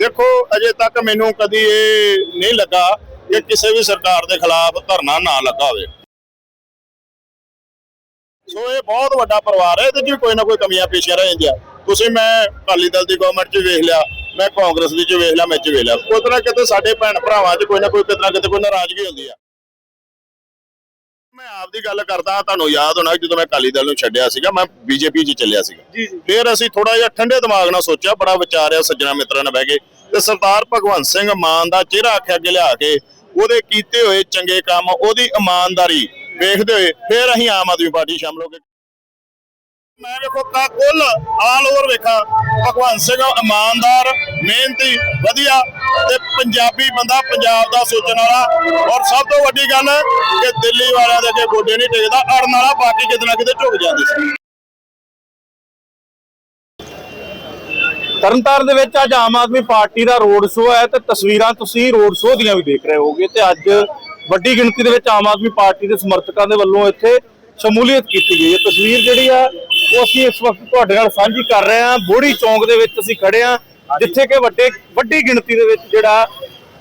ਦੇਖੋ, ਅਜੇ ਤੱਕ ਮੈਨੂੰ ਕਦੀ ਇਹ ਨਹੀਂ ਲੱਗਾ ਕਿ ਕਿਸੇ ਵੀ ਸਰਕਾਰ ਦੇ ਖਿਲਾਫ ਧਰਨਾ ਨਾ ਲੱਗਾ ਹੋਵੇ। ਸੋ ਇਹ ਬਹੁਤ ਵੱਡਾ ਪਰਿਵਾਰ ਹੈ, ਇਹਦੇ 'ਚ ਵੀ ਕੋਈ ਨਾ ਕੋਈ ਕਮੀਆਂ ਪੇਸ਼ੀਆਂ ਰਹਿ ਜਾਂਦੀਆਂ ਤੁਸੀਂ ਮੈਂ ਅਕਾਲੀ ਦਲ ਦੀ ਗਵਰਨਮੈਂਟ 'ਚ ਵੇਖ ਲਿਆ, ਮੈਂ ਕਾਂਗਰਸ ਦੀ 'ਚ ਵੇਖ ਲਿਆ, ਮੈਂ 'ਚ ਵੇਖ ਲਿਆ। ਕਿਤੇ ਨਾ ਕਿਤੇ ਸਾਡੇ ਭੈਣ ਭਰਾਵਾਂ 'ਚ ਕੋਈ ਨਾ ਕੋਈ ਕਿਤੇ ਨਾ ਕਿਤੇ ਕੋਈ ਨਾਰਾਜ਼ਗੀ ਹੁੰਦੀ ਆ। ਮੈਂ ਆਪ ਦੀ ਗੱਲ ਕਰਦਾ ਤੁਹਾਨੂੰ ਯਾਦ ਹੋਣਾ ਜਦੋਂ ਮੈਂ ਅਕਾਲੀ ਦਲ ਨੂੰ ਛੱਡਿਆ ਸੀਗਾ ਮੈਂ ਬੀਜੇਪੀ 'ਚ ਚੱਲਿਆ ਸੀਗਾ। ਫਿਰ ਅਸੀਂ ਥੋੜਾ ਜਿਹਾ ਠੰਡੇ ਦਿਮਾਗ ਨਾਲ ਸੋਚਿਆ ਬੜਾ ਵਿਚਾਰਿਆ ਸੱਜਣਾ ਮਿੱਤਰਾਂ ਨਾਲ ਬਹਿ ਕੇ। ਤੇ ਸਰਦਾਰ ਭਗਵੰਤ ਸਿੰਘ ਮਾਨ ਦਾ ਚਿਹਰਾ ਆਖਿਆ ਅੱਗੇ ਲਿਆ ਕੇ ਉਹਦੇ ਕੀਤੇ ਹੋਏ ਚੰਗੇ ਕੰਮ ਉਹਦੀ ਇਮਾਨਦਾਰੀ ਵੇਖਦੇ ਹੋਏ ਫਿਰ ਅਸੀਂ ਆਮ ਆਦਮੀ ਪਾਰਟੀ ਸ਼ਾਮਲ ਹੋ ਗਏ ਮੈਂ ਵੇਖੋ ਕਾ, ਕੁੱਲ ਆਲ ਓਵਰ ਵੇਖਾਂ। ਭਗਵੰਤ ਸਿੰਘ ਇਮਾਨਦਾਰ, ਮਿਹਨਤੀ, ਵਧੀਆ ਤੇ ਪੰਜਾਬੀ ਬੰਦਾ ਪੰਜਾਬ ਦਾ ਸੋਚਣ ਵਾਲਾ। ਔਰ ਸਭ ਤੋਂ ਵੱਡੀ ਗੱਲ ਕਿ ਦਿੱਲੀ ਵਾਲਿਆਂ ਦੇ ਅੱਗੇ ਗੋਡੇ ਨਹੀਂ ਟੇਕਦਾ ਅੜਨ ਵਾਲਾ ਬਾਕੀ ਕਿਤੇ ਨਾ ਕਿਤੇ ਝੁਕ ਜਾਂਦੇ ਸੀ। ਤਰਨਤਾਰਨ ਦੇ ਵਿੱਚ ਅੱਜ ਆਮ ਆਦਮੀ ਪਾਰਟੀ ਦਾ ਰੋਡ ਸ਼ੋਅ ਹੈ ਤੇ ਤਸਵੀਰਾਂ ਤੁਸੀਂ ਰੋਡ ਸ਼ੋਅ ਦੀਆਂ ਵੀ ਦੇਖ ਰਹੇ ਹੋਗੇ ਤੇ ਅੱਜ ਵੱਡੀ ਗਿਣਤੀ ਦੇ ਵਿੱਚ ਆਮ ਆਦਮੀ ਪਾਰਟੀ ਦੇ ਸਮਰਥਕਾਂ ਦੇ ਵੱਲੋਂ ਇੱਥੇ ਸ਼ਮੂਲੀਅਤ ਕੀਤੀ ਗਈ ਹੈ। ਤਸਵੀਰ ਜਿਹੜੀ ਆ ਉਹ ਅਸੀਂ ਇਸ ਵਕਤ ਤੁਹਾਡੇ ਨਾਲ ਸਾਂਝੀ ਕਰ ਰਹੇ ਹਾਂ। ਬੋੜੀ ਚੌਂਕ ਦੇ ਵਿੱਚ ਅਸੀਂ ਖੜੇ ਹਾਂ, ਜਿੱਥੇ ਕਿ ਵੱਡੇ, ਵੱਡੀ ਗਿਣਤੀ ਦੇ ਵਿੱਚ ਜਿਹੜਾ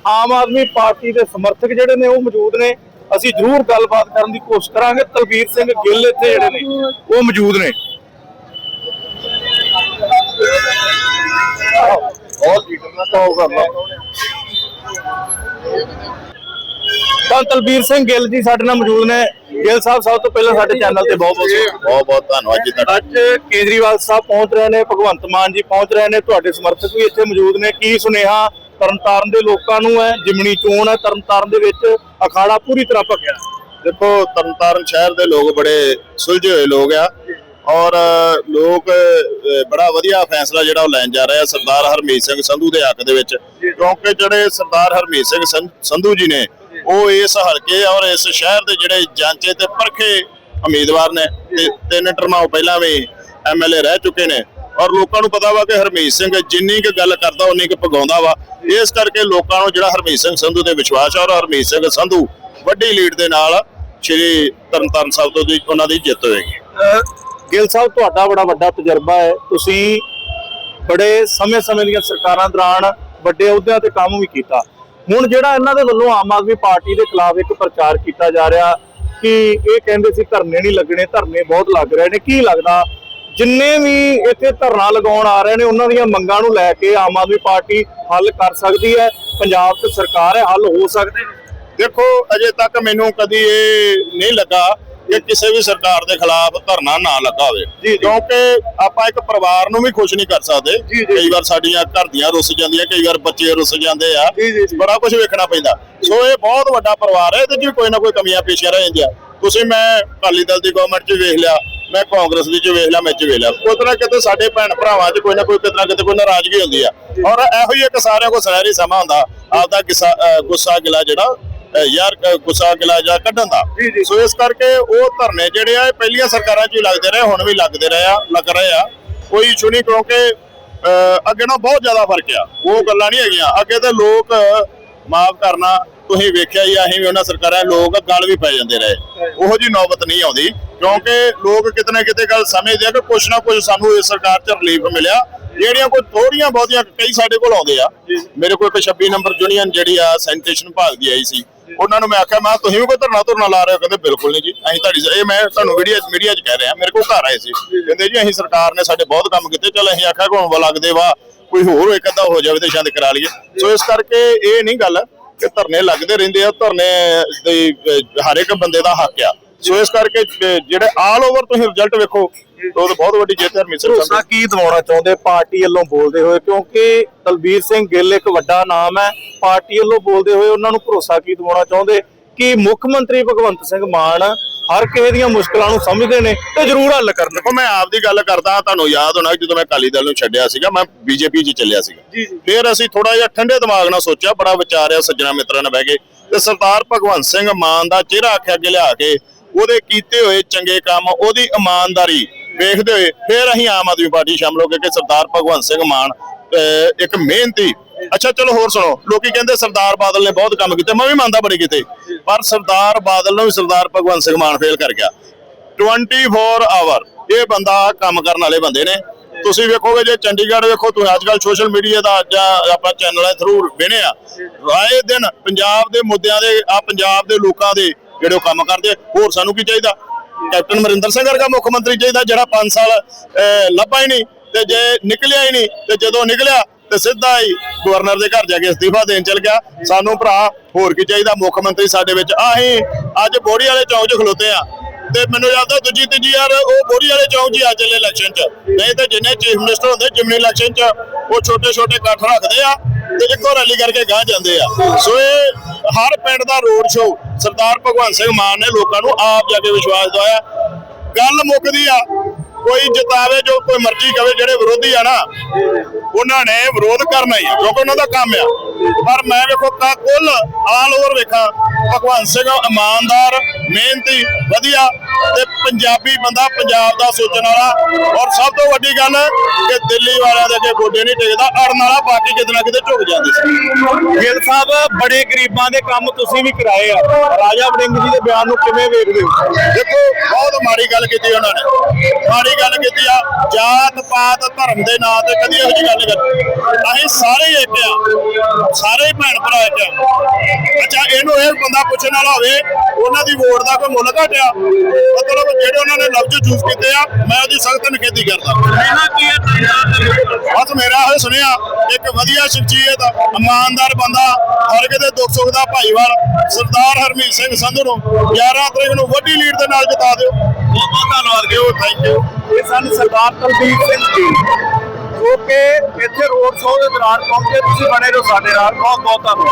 ਆਮ ਆਦਮੀ ਪਾਰਟੀ ਦੇ ਸਮਰਥਕ ਜਿਹੜੇ ਨੇ ਉਹ ਮੌਜੂਦ ਨੇ। ਅਸੀਂ ਜ਼ਰੂਰ ਗੱਲਬਾਤ ਕਰਨ ਦੀ ਕੋਸ਼ਿਸ਼ ਕਰਾਂਗੇ। ਤਲਵੀਰ ਸਿੰਘ ਗਿੱਲ ਇੱਥੇ ਜਿਹੜੇ ਨੇ, ਉਹ ਮੌਜੂਦ ਨੇ। ਬਹੁਤ ਲੀਡਰ ਨਾ ਕਹੋ ਕਰਨਾ ਤਾਂ ਤਲਬੀਰ ਸਿੰਘ ਗਿੱਲ ਜੀ ਸਾਡੇ ਨਾਲ ਮੌਜੂਦ ਨੇ। ਗਿੱਲ ਸਾਹਿਬ ਸਭ ਤੋਂ ਪਹਿਲਾਂ ਸਾਡੇ ਚੈਨਲ ਤੇ ਬਹੁਤ ਬਹੁਤ ਬਹੁਤ ਬਹੁਤ ਧੰਨਵਾਦ ਜੀ ਤੁਹਾਡਾ। ਅੱਜ ਕੇਜਰੀਵਾਲ ਸਾਹਿਬ ਪਹੁੰਚ ਰਹੇ ਨੇ ਭਗਵੰਤ ਮਾਨ ਜੀ ਪਹੁੰਚ ਰਹੇ ਨੇ ਤੁਹਾਡੇ ਸਮਰਥਕ ਵੀ ਇੱਥੇ ਮੌਜੂਦ ਨੇ। ਕੀ ਸੁਨੇਹਾ ਤਰਨਤਾਰਨ ਦੇ ਲੋਕਾਂ ਨੂੰ ਹੈ? ਜਿਮਣੀ ਚੋਣ ਹੈ ਤਰਨਤਾਰਨ ਦੇ ਵਿੱਚ ਅਖਾੜਾ ਪੂਰੀ ਤਰ੍ਹਾਂ ਭਖਿਆ। ਦੇਖੋ ਤਰਨਤਾਰਨ ਸ਼ਹਿਰ ਦੇ ਲੋਕ ਬੜੇ ਸੁਲਝੇ ਹੋਏ ਲੋਕ ਆ ਔਰ ਲੋਕ ਬੜਾ ਵਧੀਆ ਫੈਸਲਾ ਜਿਹੜਾ ਉਹ ਲੈਣ ਜਾ ਰਹੇ ਆ ਸਰਦਾਰ ਹਰਮੀਤ ਸਿੰਘ ਸੰਧੂ ਦੇ ਹੱਕ ਦੇ ਵਿੱਚ। ਕਿਉਂਕਿ ਜਿਹੜੇ ਸਰਦਾਰ ਹਰਮੀਤ ਸਿੰਘ ਸੰਧੂ ਜੀ ਨੇ ਉਹ ਇਸ ਹਲਕੇ ਔਰ ਇਸ ਸ਼ਹਿਰ ਦੇ ਜਿਹੜੇ ਜਾਂਚੇ ਤੇ ਪਰਖੇ ਉਮੀਦਵਾਰ ਨੇ ਤੇ ਤਿੰਨ ਟਰਮਾਂ ਉਹ ਪਹਿਲਾਂ ਵੀ ਐਮਐਲਏ ਰਹਿ ਚੁੱਕੇ ਨੇ। ਔਰ ਲੋਕਾਂ ਨੂੰ ਪਤਾ ਵਾ ਕਿ ਹਰਮੀਤ ਸਿੰਘ ਜਿੰਨੀ ਕੁ ਗੱਲ ਕਰਦਾ, ਉਨੀ ਕੁ ਪਗਾਉਂਦਾ ਵਾ। ਇਸ ਕਰਕੇ ਲੋਕਾਂ ਨੂੰ ਜਿਹੜਾ ਹਰਮੀਤ ਸਿੰਘ ਸੰਧੂ ਤੇ ਵਿਸ਼ਵਾਸ ਆ ਔਰ ਹਰਮੀਤ ਸਿੰਘ ਸੰਧੂ ਵੱਡੀ ਲੀਡ ਦੇ ਨਾਲ ਸ਼੍ਰੀ ਤਰਨਤਾਰਨ ਸਾਹਿਬ ਤੋਂ ਉਹਨਾਂ ਦੀ ਜਿੱਤ ਹੋਏਗੀ। ਗਿੱਲ ਸਾਹਿਬ, ਤੁਹਾਡਾ ਬੜਾ ਵੱਡਾ ਤਜਰਬਾ ਹੈ। ਤੁਸੀਂ ਬੜੇ ਸਮੇਂ-ਸਮੇਂ ਦੀਆਂ ਸਰਕਾਰਾਂ ਦੌਰਾਨ ਵੱਡੇ ਅਹੁਦਿਆਂ ਤੇ ਕੰਮ ਵੀ ਕੀਤਾ। ਹੁਣ ਜਿਹੜਾ ਇਹਨਾਂ ਦੇ ਵੱਲੋਂ ਆਮ ਆਦਮੀ ਪਾਰਟੀ ਦੇ ਖਿਲਾਫ ਇੱਕ ਪ੍ਰਚਾਰ ਕੀਤਾ ਜਾ ਰਿਹਾ ਕਿ ਇਹ ਕਹਿੰਦੇ ਸੀ ਧਰਨੇ ਨਹੀਂ ਲੱਗਣੇ, ਧਰਨੇ ਬਹੁਤ ਲੱਗ ਰਹੇ ਨੇ। ਕੀ ਲੱਗਦਾ? ਜਿੰਨੇ ਵੀ ਇੱਥੇ ਧਰਨਾ ਲਗਾਉਣ ਆ ਰਹੇ ਨੇ, ਉਹਨਾਂ ਦੀਆਂ ਮੰਗਾਂ ਨੂੰ ਲੈ ਕੇ ਆਮ ਆਦਮੀ ਪਾਰਟੀ ਹੱਲ ਕਰ ਸਕਦੀ ਹੈ। ਪੰਜਾਬ 'ਚ ਸਰਕਾਰ ਹੈ, ਹੱਲ ਹੋ ਸਕਦੇ। ਦੇਖੋ, ਅਜੇ ਤੱਕ ਮੈਨੂੰ ਕਦੀ ਇਹ ਨਹੀਂ ਲੱਗਾ ਕਿ ਕਿਸੇ ਵੀ ਸਰਕਾਰ ਦੇ ਖਿਲਾਫ ਧਰਨਾ ਨਾ ਲੱਗਾ ਹੋਵੇ। ਜੀ। ਕਿਉਂਕਿ ਆਪਾਂ ਇੱਕ ਪਰਿਵਾਰ ਨੂੰ ਵੀ ਖੁਸ਼ ਨਹੀਂ ਕਰ ਸਕਦੇ। ਕਈ ਵਾਰ ਸਾਡੀਆਂ ਘਰ ਦੀਆਂ ਰੁੱਸ ਜਾਂਦੀਆਂ ਕਈ ਵਾਰ ਬੱਚੇ ਰੁੱਸ ਜਾਂਦੇ ਆ। ਬੜਾ ਕੁਝ ਵੇਖਣਾ ਪੈਂਦਾ। ਸੋ ਇਹ ਬਹੁਤ ਵੱਡਾ ਪਰਿਵਾਰ ਹੈ ਇਹਦੇ 'ਚ ਕੋਈ ਨਾ ਕੋਈ ਕਮੀਆਂ ਪੇਸ਼ੀਆਂ ਰਹਿ ਜਾਂਦੀਆਂ। ਤੁਸੀਂ ਮੈਂ ਅਕਾਲੀ ਦਲ ਦੀ ਗਵਰਨਮੈਂਟ 'ਚ ਵੇਖ ਲਿਆ ਮੈਂ ਕਾਂਗਰਸ ਦੀ 'ਚ ਵੇਖ ਲਿਆ ਮੈਂ 'ਚ ਵੇਖ ਲਿਆ। ਕਿਤੇ ਨਾ ਕਿਤੇ ਸਾਡੇ ਭੈਣ ਭਰਾਵਾਂ 'ਚ ਕੋਈ ਨਾ ਕੋਈ ਕਿਤੇ ਨਾ ਕਿਤੇ ਕੋਈ ਨਾਰਾਜ਼ਗੀ ਹੁੰਦੀ ਆ। ਔਰ ਇਹੋ ਹੀ ਇੱਕ ਸਾਰਿਆਂ ਕੋਲ ਸੁਨਹਿਰੀ ਸਮਾਂ ਹੁੰਦਾ ਆਪਦਾ ਗੁੱਸਾ ਗਿਲਾ ਜਿਹੜਾ ਯਾਰ ਗੁੱਸਾ ਗਿਲਾ ਜਾਂ ਕੱਢਣ ਦਾ। ਸੋ ਇਸ ਕਰਕੇ ਉਹ ਧਰਨੇ ਜਿਹੜੇ ਆ ਪਹਿਲੀਆਂ ਸਰਕਾਰਾਂ 'ਚ ਹੀ ਲੱਗਦੇ ਰਹੇ ਹੁਣ ਵੀ ਲੱਗਦੇ ਰਹੇ ਆ ਲੱਗ ਰਹੇ ਆ। ਕੋਈ ਇਸ਼ੂ ਨਹੀਂ ਕਿਉਂਕਿ ਅੱਗੇ ਨਾਲ ਬਹੁਤ ਜ਼ਿਆਦਾ ਫ਼ਰਕ ਆ। ਉਹ ਗੱਲਾਂ ਨਹੀਂ ਹੈਗੀਆਂ। ਅੱਗੇ ਤੇ ਲੋਕ ਮਾਫ ਕਰਨਾ ਤੁਸੀਂ ਵੇਖਿਆ ਹੀ ਅਸੀਂ ਵੀ ਉਹਨਾਂ ਸਰਕਾਰਾਂ ਲੋਕ ਗੱਲ ਵੀ ਪੈ ਜਾਂਦੇ ਰਹੇ। ਉਹੋ ਜੀ ਨੌਬਤ ਨਹੀਂ ਆਉਂਦੀ ਕਿਉਂਕਿ ਲੋਕ ਕਿਤੇ ਨਾ ਕਿਤੇ ਗੱਲ ਸਮਝਦੇ ਆ ਕਿ ਕੁਛ ਨਾ ਕੁਛ ਸਾਨੂੰ ਇਸ ਸਰਕਾਰ 'ਚ ਰਿਲੀਫ ਮਿਲਿਆ। ਜਿਹੜੀਆਂ ਕੋਈ ਥੋੜੀਆਂ ਬਹੁਤੀਆਂ ਕਈ ਸਾਡੇ ਕੋਲ ਆਉਂਦੇ ਆ। ਮੇਰੇ ਕੋਲ ਇੱਕ 26 ਨੰਬਰ ਯੂਨੀਅਨ ਜਿਹੜੀ ਆ ਸੈਨੀਟੇਸ਼ਨ ਵਿਭਾਗ ਦੀ ਆਈ ਸੀ। ਉਹਨਾਂ ਨੂੰ ਮੈਂ ਆਖਿਆ, ਮੈਂ ਤੁਸੀਂ ਵੀ ਕੋਈ ਧਰਨਾ ਧੁਰਨਾ ਲਾ ਰਹੇ ਹੋ? ਕਹਿੰਦੇ, ਬਿਲਕੁਲ ਨਹੀਂ ਜੀ। ਅਸੀਂ ਤੁਹਾਡੀ ਇਹ ਮੈਂ ਤੁਹਾਨੂੰ ਮੀਡੀਆ ਮੀਡੀਆ 'ਚ ਕਹਿ ਰਿਹਾ, ਮੇਰੇ ਕੋਲ ਘਰ ਆਏ ਸੀ। ਕਹਿੰਦੇ, ਜੀ, ਅਸੀਂ ਸਰਕਾਰ ਨੇ ਸਾਡੇ ਬਹੁਤ ਕੰਮ ਕੀਤੇ। ਚਲ, ਅਸੀਂ ਆਖਿਆ ਕੋਣ ਵਾ ਲੱਗਦੇ ਵਾ ਕੋਈ ਹੋਰ ਇੱਕ ਅੱਧਾ ਹੋ ਜਾਵੇ ਤੇ ਸ਼ਾਇਦ ਕਰਾ ਲਈਏ। ਸੋ ਇਸ ਕਰਕੇ ਇਹ ਨਹੀਂ ਗੱਲ ਕਿ ਧਰਨੇ ਲੱਗਦੇ ਰਹਿੰਦੇ ਆ, ਧਰਨੇ ਦੇ ਹਰ ਇੱਕ ਬੰਦੇ ਦਾ ਹੱਕ ਆ। ਸੋ ਇਸ ਕਰਕੇ ਜਿਹੜੇ ਆਲ ਓਵਰ ਤੁਸੀਂ ਰਿਜ਼ਲਟ ਵੇਖੋ ਉਹ ਤਾਂ ਬਹੁਤ ਵੱਡੀ ਜਿੱਤ ਹੈ ਸਿੰਘ ਭਰੋਸਾ ਸੰਧੂ ਕੀ ਦਿਵਾਉਣਾ ਚਾਹੁੰਦੇ? ਪਾਰਟੀ ਵੱਲੋਂ ਬੋਲਦੇ ਹੋਏ ਕਿਉਂਕਿ ਤਲਬੀਰ ਸਿੰਘ ਗਿੱਲ ਇੱਕ ਵੱਡਾ ਨਾਮ ਹੈ। ਪਾਰਟੀ ਵੱਲੋਂ ਬੋਲਦੇ ਹੋਏ ਉਹਨਾਂ ਨੂੰ ਭਰੋਸਾ ਕੀ ਦਿਵਾਉਣਾ ਚਾਹੁੰਦੇ? ਕਿ ਮੁੱਖ ਮੰਤਰੀ ਭਗਵੰਤ ਸਿੰਘ ਮਾਨ ਹਰ ਕਿਸੇ ਦੀਆਂ ਮੁਸ਼ਕਲਾਂ ਨੂੰ ਸਮਝਦੇ ਨੇ? ਤੇ ਜ਼ਰੂਰ ਹੱਲ ਕਰਨ। ਦੇਖੋ ਮੈਂ ਆਪ ਦੀ ਗੱਲ ਕਰਦਾ ਤੁਹਾਨੂੰ ਯਾਦ ਹੋਣਾ ਜਦੋਂ ਮੈਂ ਅਕਾਲੀ ਦਲ ਨੂੰ ਛੱਡਿਆ ਸੀਗਾ ਮੈਂ ਬੀਜੇਪੀ 'ਚ ਚੱਲਿਆ ਸੀਗਾ। ਫਿਰ ਅਸੀਂ ਥੋੜਾ ਜਿਹਾ ਠੰਡੇ ਦਿਮਾਗ ਨਾਲ ਸੋਚਿਆ ਬੜਾ ਵਿਚਾਰਿਆ ਸੱਜਣਾ ਮਿੱਤਰਾਂ ਨਾਲ ਬਹਿ ਕੇ। ਤੇ ਸਰਦਾਰ ਭਗਵੰਤ ਸਿੰਘ ਮਾਨ ਦਾ ਚਿਹਰਾ ਆਖਿਆ ਅੱਗੇ ਲਿਆ ਕੇ ਉਹਦੇ ਕੀਤੇ ਹੋਏ ਚੰਗੇ ਕੰਮ, ਉਹਦੀ ਇਮਾਨਦਾਰੀ ਵੇਖਦੇ ਹੋਏ ਫਿਰ ਅਸੀਂ ਆਮ ਆਦਮੀ ਪਾਰਟੀ ਸ਼ਾਮਲ ਹੋ ਗਏ ਕਿ ਸਰਦਾਰ ਭਗਵੰਤ ਸਿੰਘ ਮਾਨ ਇੱਕ ਮਿਹਨਤੀ, ਅੱਛਾ ਚਲੋ ਹੋਰ ਸੁਣੋ, ਲੋਕੀ ਕਹਿੰਦੇ ਸਰਦਾਰ ਬਾਦਲ ਨੇ ਬਹੁਤ ਕੰਮ ਕੀਤੇ, ਮੈਂ ਵੀ ਮੰਨਦਾ ਬੜੇ ਕੀਤੇ, ਪਰ ਸਰਦਾਰ ਬਾਦਲ ਨੂੰ ਵੀ ਸਰਦਾਰ ਭਗਵੰਤ ਸਿੰਘ ਮਾਨ ਫੇਲ ਕਰ ਗਿਆ। 24 ਆਵਰ ਇਹ ਬੰਦਾ ਕੰਮ ਕਰਨ ਵਾਲੇ ਬੰਦੇ ਨੇ। ਤੁਸੀਂ ਵੇਖੋਗੇ ਜੇ ਚੰਡੀਗੜ੍ਹ ਵੇਖੋ ਤੁਸੀਂ ਅੱਜ ਕੱਲ੍ਹ ਸੋਸ਼ਲ ਮੀਡੀਆ ਦਾ ਜਾਂ ਆਪਾਂ ਚੈਨਲਾਂ ਥਰੂ ਵੇਣੇ ਆ। ਰਾਏ ਦਿਨ ਪੰਜਾਬ ਦੇ ਮੁੱਦਿਆਂ ਦੇ ਆ ਪੰਜਾਬ ਦੇ ਲੋਕਾਂ ਦੇ ਜਿਹੜੇ ਉਹ ਕੰਮ ਕਰਦੇ, ਹੋਰ ਸਾਨੂੰ ਕੀ ਚਾਹੀਦਾ? ਕੈਪਟਨ ਅਮਰਿੰਦਰ ਸਿੰਘ ਵਰਗਾ ਮੁੱਖ ਮੰਤਰੀ ਚਾਹੀਦਾ, ਜਿਹੜਾ 5 ਸਾਲ ਲੱਭਾ ਹੀ ਨਹੀਂ, ਤੇ ਜੇ ਨਿਕਲਿਆ ਹੀ ਨਹੀਂ, ਤੇ ਜਦੋਂ ਨਿਕਲਿਆ, ਤੇ ਸਿੱਧਾ ਹੀ ਗਵਰਨਰ ਦੇ ਘਰ ਜਾ ਕੇ ਅਸਤੀਫਾ ਦੇਣ ਚਲ ਗਿਆ। ਸਾਨੂੰ ਭਰਾ, ਹੋਰ ਕੀ ਚਾਹੀਦਾ? ਮੁੱਖ ਮੰਤਰੀ ਸਾਡੇ ਵਿੱਚ ਆਹੀਂ, ਅੱਜ ਬੋੜੀ ਵਾਲੇ ਚੌਂਕ 'ਚ ਖਲੋਤੇ ਆ। ਤੇ ਮੈਨੂੰ ਲੱਗਦਾ ਦੂਜੀ ਤੀਜੀ ਯਾਰ ਉਹ ਬੋੜੀ ਵਾਲੇ ਚੌਂਕ 'ਚ ਹੀ ਆ ਚੱਲੇ ਇਲੈਕਸ਼ਨ 'ਚ। ਨਹੀਂ ਤਾਂ ਜਿੰਨੇ ਚੀਫ ਮਿਨਿਸਟਰ ਹੁੰਦੇ ਜਿਮਨੀ ਇਲੈਕਸ਼ਨ 'ਚ, ਉਹ ਛੋਟੇ ਛੋਟੇ ਇਕੱਠ ਰੱਖਦੇ ਆ, ਤੇ ਇੱਕੋ ਰੈਲੀ ਕਰਕੇ ਗਾਹ ਜਾਂਦੇ ਆ। ਸੋ ਇਹ ਹਰ ਪਿੰਡ ਦਾ ਰੋਡ ਸ਼ੋਅ ਸਰਦਾਰ ਭਗਵੰਤ ਸਿੰਘ ਮਾਨ ਨੇ ਲੋਕਾਂ ਨੂੰ ਆਪ ਜਾ ਕੇ ਵਿਸ਼ਵਾਸ ਦਵਾਇਆ। ਗੱਲ ਮੁੱਕਦੀ ਆ, ਕੋਈ ਜਿਤਾਵੇ ਜੋ ਕੋਈ ਮਰਜ਼ੀ ਕਵੇ, ਜਿਹੜੇ ਵਿਰੋਧੀ ਆ ਨਾ, ਉਹਨਾਂ ਨੇ ਵਿਰੋਧ ਕਰਨਾ ਹੀ ਆ, ਕਿਉਂਕਿ ਉਹਨਾਂ ਦਾ ਕੰਮ ਆ। ਪਰ ਮੈਂ ਵੇਖੋ ਕਾ ਕੁੱਲ ਆਲ ਓਵਰ ਵੇਖਾਂ ਭਗਵੰਤ ਸਿੰਘ ਇਮਾਨਦਾਰ ਮਿਹਨਤੀ ਵਧੀਆ ਤੇ ਪੰਜਾਬੀ ਬੰਦਾ ਪੰਜਾਬ ਦਾ ਸੋਚਣ ਵਾਲਾ। ਔਰ ਸਭ ਤੋਂ ਵੱਡੀ ਗੱਲ ਕਿ ਦਿੱਲੀ ਵਾਲਿਆਂ ਦੇ ਅੱਗੇ ਗੋਡੇ ਨਹੀਂ ਟੇਕਦਾ ਅੜਨ ਵਾਲਾ ਬਾਕੀ ਕਿਤੇ ਨਾ ਕਿਤੇ ਝੁਕ ਜਾਂਦੇ ਸੀ। ਗਿੱਲ ਸਾਹਿਬ ਬੜੇ ਗਰੀਬਾਂ ਦੇ ਕੰਮ ਤੁਸੀਂ ਵੀ ਕਰਾਏ ਆ। ਰਾਜਾ ਵੜਿੰਗ ਜੀ ਦੇ ਬਿਆਨ ਨੂੰ ਕਿਵੇਂ ਵੇਖਦੇ ਹੋ? ਦੇਖੋ ਬਹੁਤ ਮਾੜੀ ਗੱਲ ਕੀਤੀ ਉਹਨਾਂ ਨੇ। ਮਾੜੀ ਗੱਲ ਕੀਤੀ ਆ ਜਾਤ ਪਾਤ ਧਰਮ ਦੇ ਨਾਂ ਤੇ ਕਦੀ ਇਹੋ ਜਿਹੀ ਗੱਲ ਨਹੀਂ ਕਰਨੀ। ਅਸੀਂ ਸਾਰੇ ਇੱਕ ਆ। ਸਾਰੇ ਭੈਣ ਭਰਾ ਇੱਕ ਆ। ਅੱਛਾ ਇਹਨੂੰ ਇਹ ਬੰਦਾ ਪੁੱਛਣ ਵਾਲਾ ਹੋਵੇ ਉਹਨਾਂ ਦੀ ਵੋਟ ਦਾ ਕੋਈ ਮੁੱਲ ਘਟਿਆ? ਮਤਲਬ ਜਿਹੜੇ ਉਹਨਾਂ ਨੇ ਲਫ਼ਜ਼ ਚੂਜ਼ ਕੀਤੇ ਆ ਮੈਂ ਉਹਦੀ ਸਖਤ ਨਿਖੇਧੀ ਕਰਦਾ। ਬਸ ਮੇਰਾ ਇਹ ਸੁਣਿਆ ਇੱਕ ਵਧੀਆ ਸ਼ਖਸੀਅਤ ਇਮਾਨਦਾਰ ਬੰਦਾ ਹਰ ਕਿਤੇ ਦੁੱਖ ਸੁੱਖ ਦਾ ਭਾਈਵਾਲ ਸਰਦਾਰ ਹਰਮੀਤ ਸਿੰਘ ਸੰਧੂ ਨੂੰ 11 ਤਰੀਕ ਨੂੰ ਵੱਡੀ ਲੀਡ ਦੇ ਨਾਲ ਜਿਤਾ ਦਿਓ। ਬਹੁਤ ਬਹੁਤ ਧੰਨਵਾਦ ਗਿਓ ਥੈਂਕ ਯੂ ਇਹ ਸਨ ਸਰਦਾਰ ਕੁਲਦੀਪ ਸਿੰਘ ਜੀ। ਜੋ ਕਿ ਇੱਥੇ ਰੋਡ ਸ਼ੋਅ ਦੇ ਦੌਰਾਨ ਪਹੁੰਚੇ, ਤੁਸੀਂ ਬਣੇ ਰਹੋ ਸਾਡੇ ਨਾਲ। ਬਹੁਤ ਬਹੁਤ ਧੰਨਵਾਦ।